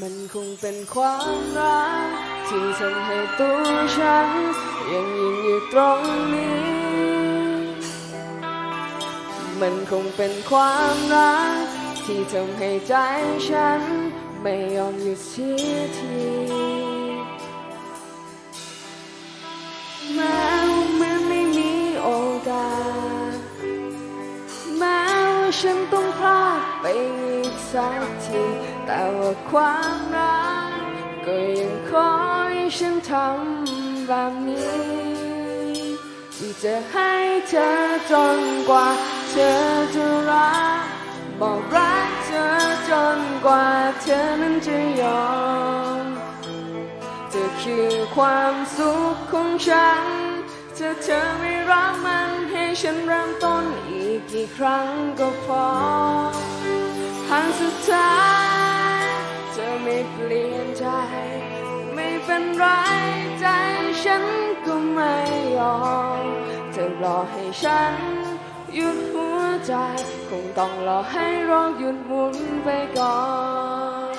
มันคงเป็นความรักที่ทำให้ตัวฉัน ยังยืนอยู่ตรงนี้ มันคงเป็นความรักที่ทำให้ใจฉัน ไม่ยอมหยุดเสียทีแม้ว่ามันไม่มีโอกาสแม้ว่าฉันต้องพลาดไป สักที แต่ว่าความรักก็ยังคอยฉันทำแบบนี้ที่จะให้เธอจนกว่า เธอจะรัก บอกรักเธอจนกว่าเธอนั้นจะยอมเธอคือความสุขของฉันถ้าเธอไม่รักมันให้ฉันเริ่มต้นอีกกี่ครั้งก็พอ ทางสุดท้ายเธอไม่เปลี่ยนใจ ไม่เป็นไรใจฉันก็ไม่ยอมเธอรอให้ฉันหยุดหัวใจ คงต้องรอให้โรคหยุดหมุนไปก่อน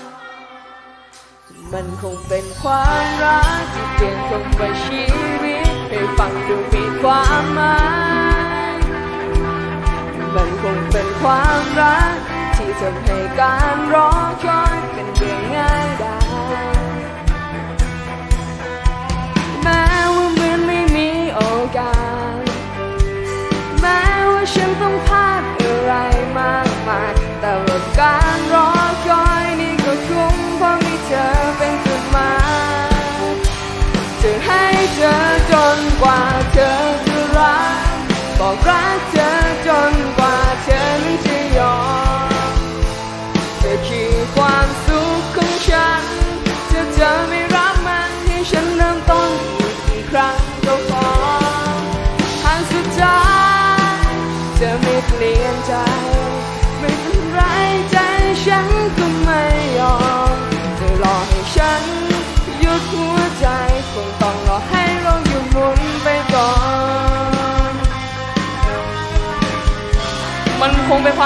มันคงเป็นความรักที่เปลี่ยนคำว่าชีวิตให้ฟังดูมีความหมาย มันคงเป็นความรัก ทำให้การรอคอยเป็นเรื่องง่ายได้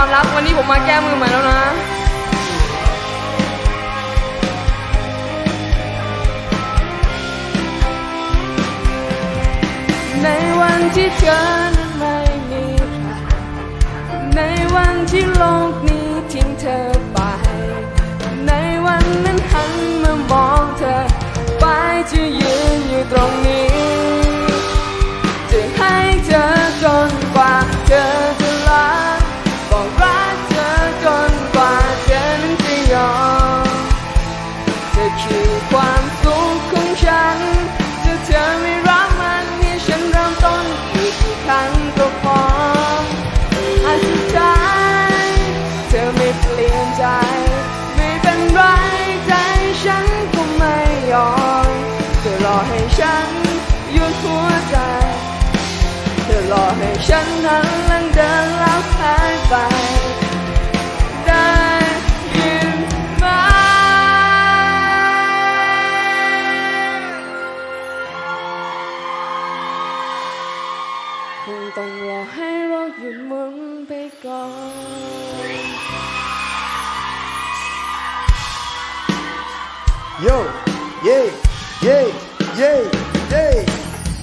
ความลับวันนี้ผมมาแก้มือใหม่แล้วนะในวันที่เธอนั้นไม่มีใครในวันที่โลกนี้ทิ้งเธอไป คงต้องรอให้โลกหยุดหมุนไปก่อน Yo, yeah, yeah, yeah.